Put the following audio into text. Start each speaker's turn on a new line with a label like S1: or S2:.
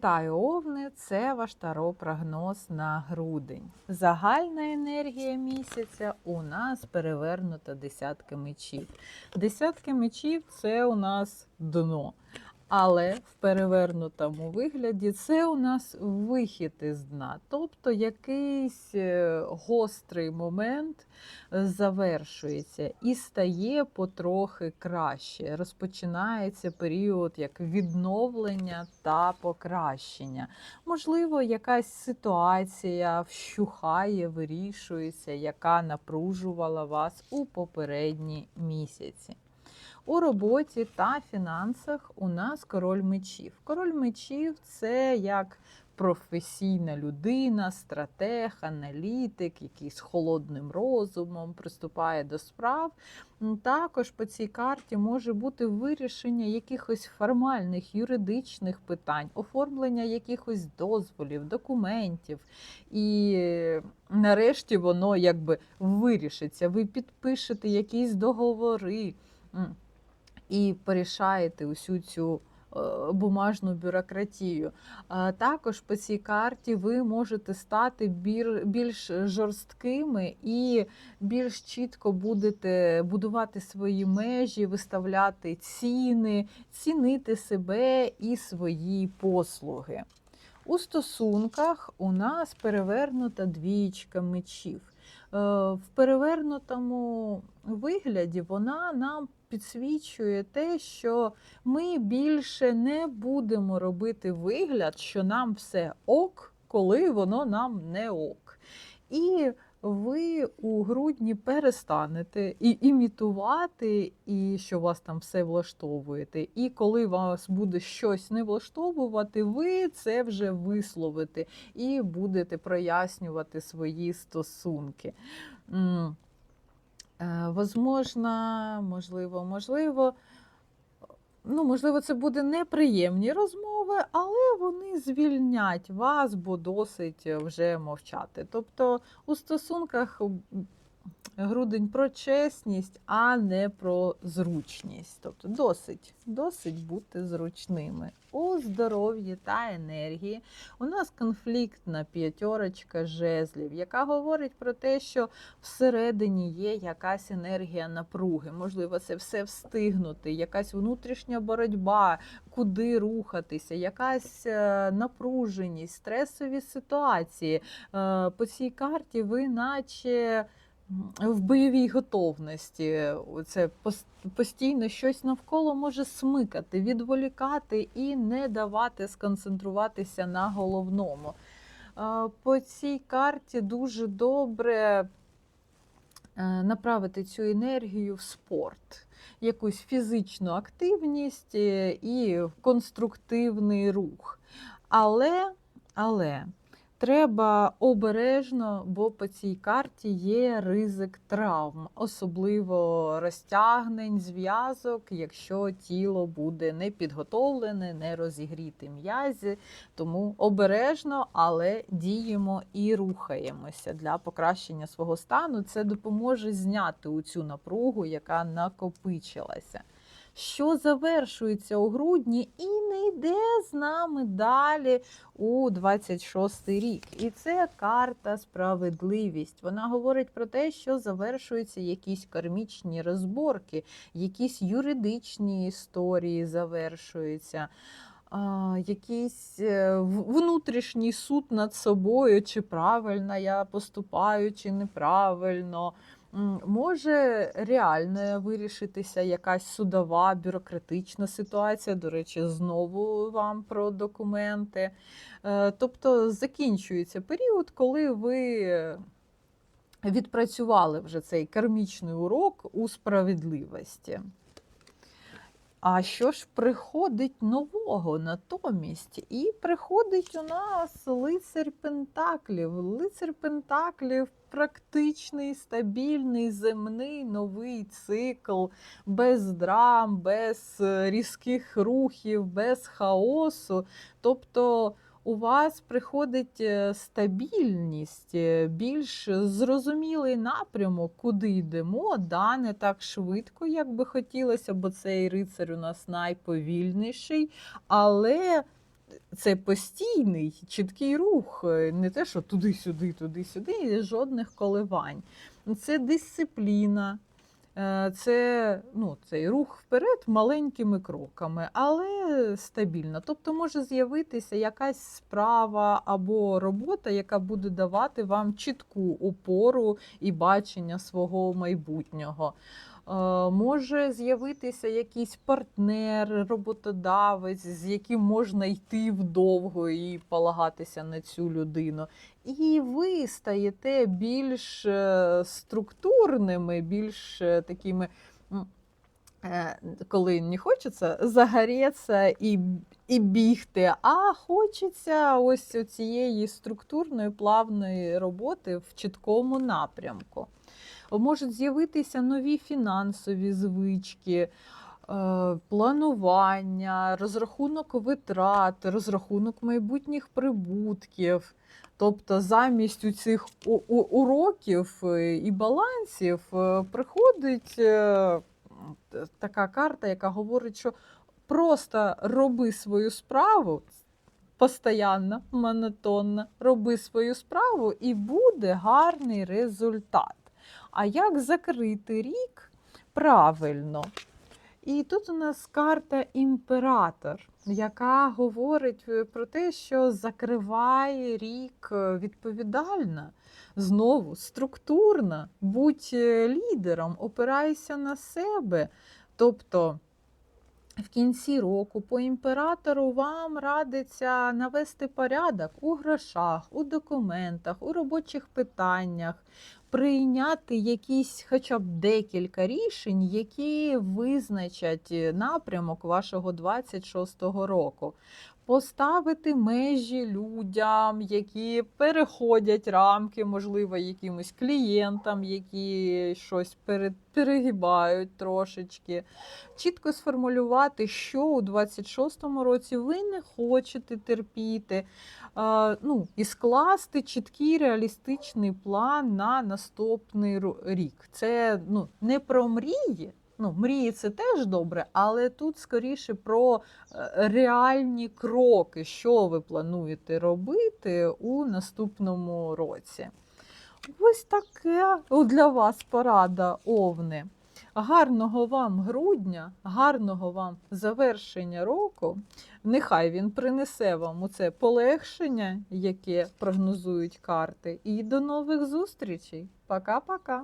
S1: Вітаю, Овни! Це ваш таро-прогноз на грудень. Загальна енергія місяця у нас перевернута десятки мечів. Десятки мечів це у нас дно. Але в перевернутому вигляді це у нас вихід із дна. Тобто якийсь е, гострий момент завершується і стає потрохи краще. Розпочинається період як відновлення та покращення. Можливо, якась ситуація вщухає, вирішується, яка напружувала вас у попередні місяці. У роботі та фінансах у нас король мечів. Король мечів це як професійна людина, стратег, аналітик, який з холодним розумом приступає до справ. Також по цій карті може бути вирішення якихось формальних юридичних питань, оформлення якихось дозволів, документів. І нарешті воно якби вирішиться. Ви підпишете якісь договори. І порішаєте усю цю е, бумажну бюрократію. Також по цій карті ви можете стати більш жорсткими і більш чітко будете будувати свої межі, виставляти ціни, цінити себе і свої послуги. У стосунках у нас перевернута двічка мечів. Е, В перевернутому вигляді вона нам підсвічує те, що ми більше не будемо робити вигляд, що нам все ок, коли воно нам не ок. І ви у грудні перестанете і імітувати, і що вас там все влаштовуєте. І коли вас буде щось не влаштовувати, ви це вже висловите і будете прояснювати свої стосунки. Е, Возможно, можливо, можливо. Ну, можливо, це буде неприємні розмови, але вони звільнять вас, бо досить вже мовчати. Тобто у стосунках грудень про чесність, а не про зручність. Тобто досить, досить бути зручними. У здоров'ї та енергії у нас конфліктна п'ятерочка жезлів, яка говорить про те, що всередині є якась енергія напруги. Можливо, це все встигнути, якась внутрішня боротьба, куди рухатися, якась е, напруженість, стресові ситуації. Е, По цій карті ви наче в бойовій готовності. Це постійно щось навколо може смикати, відволікати і не давати сконцентруватися на головному. По цій карті дуже добре е, направити цю енергію в спорт, якусь фізичну активність е, і конструктивний рух. Але, але треба обережно, бо по цій карті є ризик травм, особливо розтягнень, зв'язок, якщо тіло буде не підготовлене, не розігріти м'язі. Тому обережно, але діємо і рухаємося для покращення свого стану. Це допоможе зняти у цю напругу, яка накопичилася. Що завершується у грудні і не йде з нами далі у 26-й рік. І це карта справедливість. Вона говорить про те, що завершуються якісь кармічні розборки, якісь юридичні історії завершуються. Якийсь е, внутрішній суд над собою, чи правильно я поступаю, чи неправильно. Може реально вирішитися якась судова бюрократична ситуація. До речі, знову вам про документи. Е, Тобто закінчується період, коли ви відпрацювали вже цей кармічний урок у справедливості. А що ж приходить нового натомість? І приходить у нас лицар Пентаклів. Лицар Пентаклів практичний, стабільний, земний новий цикл, без драм, без е, різких рухів, без хаосу. Тобто у вас приходить е, стабільність, е, більш зрозумілий напрямок, куди йдемо, да, не так швидко, як би хотілося, бо цей рицар у нас найповільніший, але це постійний, чіткий рух, е, не те, що туди-сюди, туди-сюди, жодних коливань. Це дисципліна, це ну, цей рух вперед маленькими кроками, але стабільно. Тобто може з'явитися якась справа або робота, яка буде давати вам чітку опору і бачення свого майбутнього. Е, Може з'явитися якийсь партнер, роботодавець, з яким можна йти вдовго і полагатися на цю людину. І ви стаєте більш е, структурними, більш е, такими, коли не хочеться загорітися і, і бігти, а хочеться ось цієї структурної плавної роботи в чіткому напрямку. Можуть з'явитися нові фінансові звички, е, планування, розрахунок витрат, розрахунок майбутніх прибутків. Тобто замість цих уроків е, і балансів е, приходить така карта, яка говорить, що просто роби свою справу. Постоянно, монотонно, роби свою справу, і буде гарний результат. А як закрити рік правильно? І тут у нас карта імператор, яка говорить е, про те, що закриває рік е, відповідально, знову структурно, будь е, лідером, опирайся на себе. Тобто в кінці року по імператору вам радиться навести порядок у грошах, у документах, у робочих питаннях, прийняти якісь хоча б декілька рішень, які визначать е, напрямок вашого 26-го року. Поставити межі людям, які переходять рамки, можливо, якимось клієнтам, які щось пере- перегибають трошечки. Чітко сформулювати, що у 26-му році ви не хочете терпіти. Ну, і скласти чіткий реалістичний план на наступний рік. Це ну, не про мрії. Ну, мрії це теж добре, але тут скоріше про е, реальні кроки, що ви плануєте робити у наступному році. Ось таке для вас порада, Овни. Гарного вам грудня, гарного вам завершення року. Нехай він принесе вам оце полегшення, яке прогнозують карти. І до нових зустрічей. Пока-пока.